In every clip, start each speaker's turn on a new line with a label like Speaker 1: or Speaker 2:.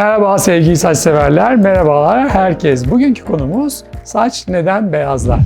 Speaker 1: Merhaba sevgili saç severler, merhabalar herkes. Bugünkü konumuz saç neden beyazlar?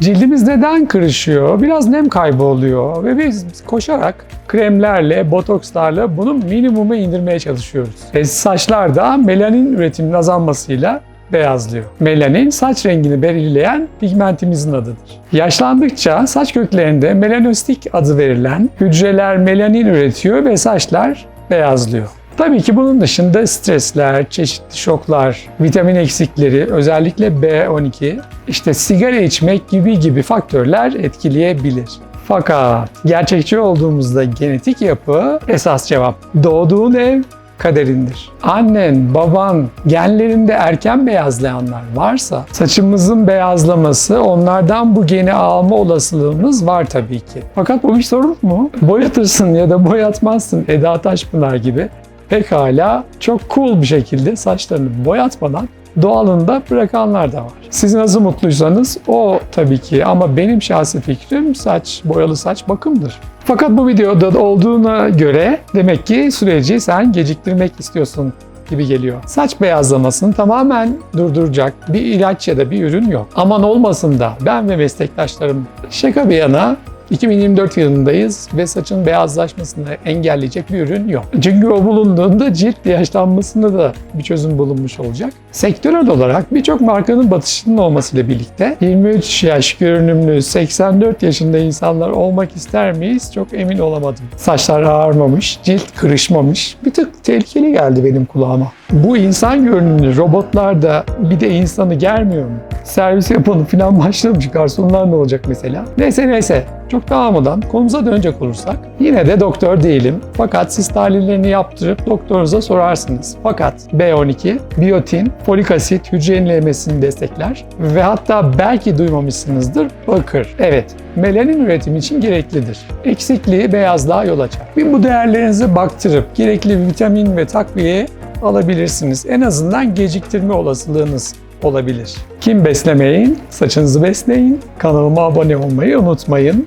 Speaker 1: Cildimiz neden kırışıyor? Biraz nem kaybı oluyor ve biz koşarak kremlerle, botokslarla bunu minimuma indirmeye çalışıyoruz. Ve saçlar da melanin üretiminin azalmasıyla beyazlıyor. Melanin saç rengini belirleyen pigmentimizin adıdır. Yaşlandıkça saç köklerinde melanosit adı verilen hücreler melanin üretiyor ve saçlar beyazlıyor. Tabii ki bunun dışında stresler, çeşitli şoklar, vitamin eksikleri, özellikle B12, işte sigara içmek gibi gibi faktörler etkileyebilir. Fakat gerçekçi olduğumuzda genetik yapı esas cevap. Doğduğun ev kaderindir. Annen, baban genlerinde erken beyazlayanlar varsa saçımızın beyazlaması onlardan bu geni alma olasılığımız var tabii ki. Fakat bu bir sorun mu? Boyatırsın ya da boyatmazsın Eda Taşpınar gibi pekala çok cool bir şekilde saçlarını boyatmadan doğalında bırakanlar da var. Siz nasıl mutluysanız o tabii ki ama benim şahsi fikrim saç, boyalı saç bakımdır. Fakat bu videoda olduğuna göre demek ki süreci sen geciktirmek istiyorsun gibi geliyor. Saç beyazlamasını tamamen durduracak bir ilaç ya da bir ürün yok. Aman olmasın da ben ve meslektaşlarım şaka bir yana 2024 yılındayız ve saçın beyazlaşmasını engelleyecek bir ürün yok. Çünkü o bulunduğunda cilt yaşlanmasında da bir çözüm bulunmuş olacak. Sektörel olarak birçok markanın batışının olmasıyla birlikte 23 yaş görünümlü 84 yaşında insanlar olmak ister miyiz? Çok emin olamadım. Saçlar ağarmamış, cilt kırışmamış. Bir tık tehlikeli geldi benim kulağıma. Bu insan görünümlü robotlar da bir de insanı germiyor mu? Servis yapanı falan başlamış. Garsonlar ne olacak mesela? Neyse neyse. Çok dağılmadan konumuza dönecek olursak yine de doktor değilim. Fakat siz tahlillerini yaptırıp doktorunuza sorarsınız. Fakat B12, biyotin, folik asit hücre yenilemesini destekler ve hatta belki duymamışsınızdır bakır. Evet, melanin üretimi için gereklidir. Eksikliği beyazlığa yol açar. Bir bu değerlerinizi baktırıp gerekli vitamin ve takviye alabilirsiniz. En azından geciktirme olasılığınız olabilir. Kim beslemeyin, saçınızı besleyin. Kanalıma abone olmayı unutmayın.